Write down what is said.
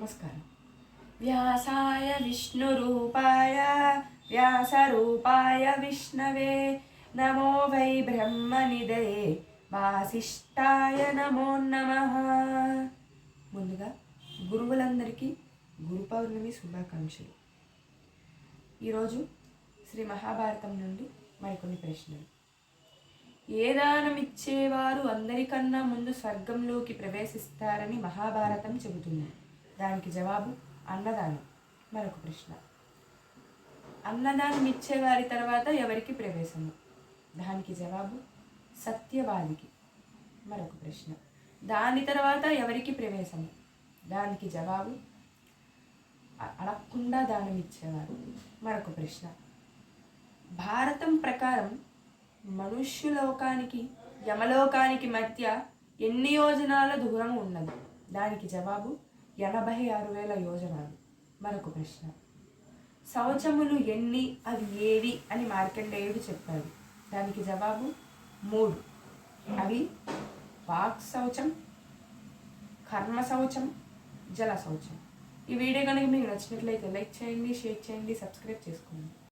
నమస్కారం. వ్యాసాయ విష్ణురూపాయ వ్యాసరూపాయ విష్ణవే నమో వై బ్రహ్మనిదయే వాసిష్టాయ నమో నమ. ముందుగా గురువులందరికీ గురు పౌర్ణమి శుభాకాంక్షలు. ఈరోజు శ్రీ మహాభారతం నుండి మరికొన్ని ప్రశ్నలు. ఏ ఇచ్చేవారు అందరికన్నా ముందు స్వర్గంలోకి ప్రవేశిస్తారని మహాభారతం చెబుతుంది. దానికి జవాబు అన్నదానం. మరొక ప్రశ్న. అన్నదానం ఇచ్చేవారి తర్వాత ఎవరికి ప్రవేశము? దానికి జవాబు సత్యవాదికి. మరొక ప్రశ్న. దాని తర్వాత ఎవరికి ప్రవేశము? దానికి జవాబు అడగకుండా దానం ఇచ్చేవారు. మరొక ప్రశ్న. భారతం ప్రకారం మనుష్యులోకానికి యమలోకానికి మధ్య ఎన్ని యోజనాల దూరం ఉన్నది? దానికి జవాబు ఎనభై ఆరు వేల యోజనాలు. మరొక ప్రశ్న. సంవత్సరములు ఎన్ని అవి ఏవి అని మార్కండేయుడు చెప్పాడు. దానికి జవాబు మూడు. అవి వాక్ శౌచం కర్మ శౌచం జల శౌచం. ఈ వీడియో కనుక మీకు నచ్చినట్లయితే లైక్ చేయండి షేర్ చేయండి సబ్స్క్రైబ్ చేసుకోండి.